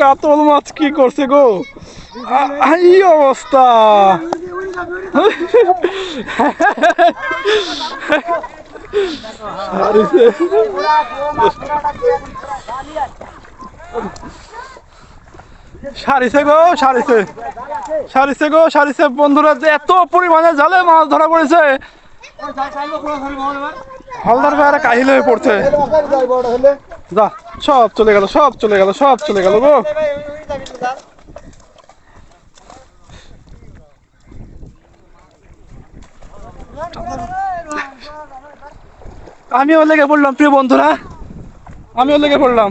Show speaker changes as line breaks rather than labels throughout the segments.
কাতল মাছ কি করছে গো? এই অবস্থা। সারিছে গো, সারিছে। সারিছে গো, সারিছে। বন্ধুরা, যে এত পরিমাণে জালে মাছ ধরা পড়েছে। হলদার ভাই আর কাহিল হয়ে পড়ছে। যা। সব চলে গেল, সব চলে গেল, সব চলে গেল গো। আমিও লেগে পড়লাম, প্রিয় বন্ধুরা। আমিও লেগে পড়লাম।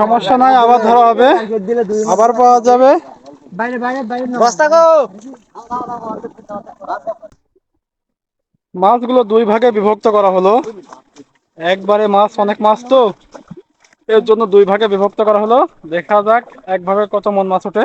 সমস্যা নাই আবার ধরা হবে। আবার পাওয়া যাবে। মাছগুলো দুই ভাগে বিভক্ত করা হলো। একবারে মাছ অনেক মাছ তো। এর জন্য দুই ভাগে বিভক্ত করা হলো। দেখা যাক এক ভাগে কত মন মাছ ওঠে।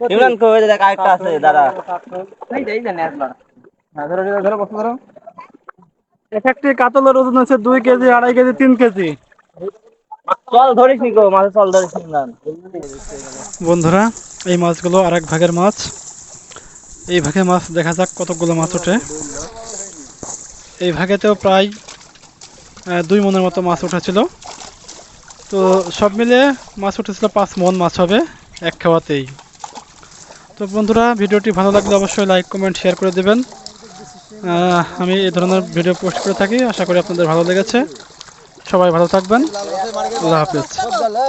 ইমরান ওই দেখ আরেকটা আছে দাদা
এক একটি কাতলের ওজন আছে দুই কেজি আড়াই কেজি তিন কেজি।
চল ধরিস নি গো মাছের চল ধরিস ইমরান।
বন্ধুরা এই মাছগুলো আর এক ভাগের মাছ। এই ভাগে মাছ দেখা যাক কতগুলো মাছ ওঠে। এই ভাগেতেও প্রায় দুই মনের মতো মাছ উঠেছিল। তো সব মিলে মাছ উঠেছিল পাঁচ মন মাছ হবে এক খাওয়াতেই। তো বন্ধুরা, ভিডিওটি ভালো লাগলে অবশ্যই লাইক, কমেন্ট, শেয়ার করে দেবেন। আমি এই ধরনের ভিডিও পোস্ট করে থাকি। আশা করি আপনাদের ভালো লেগেছে। সবাই ভালো থাকবেন। আল্লাহ হাফিজ।